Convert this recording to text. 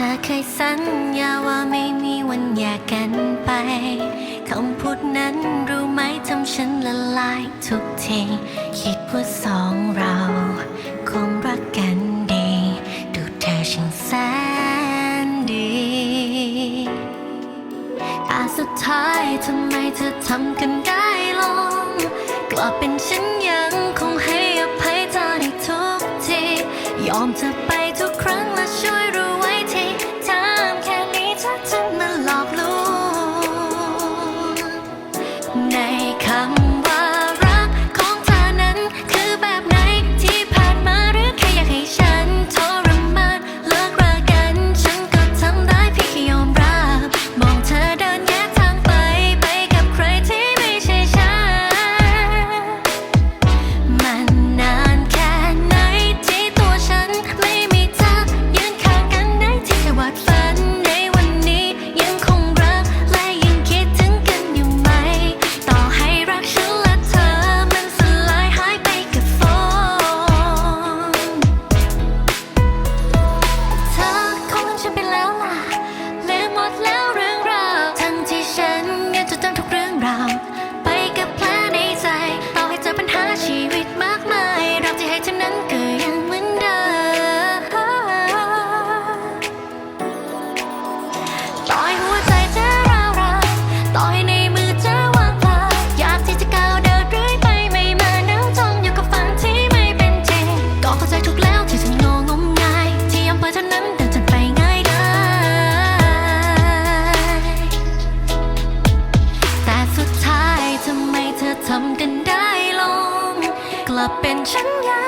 ธอเคยสัญญาว่าไม่มีวันแยกกันไป คำพูดนั้นรู้ไหมทำฉันละลายทุกที คิดว่าสองเรา คงรักกันดี ดูเธอช่างแสนดีอาสุดท้ายทำไมเธอทำกันได้ลงกลับเป็นฉันยังคงให้ ลับเป็นฉันยัง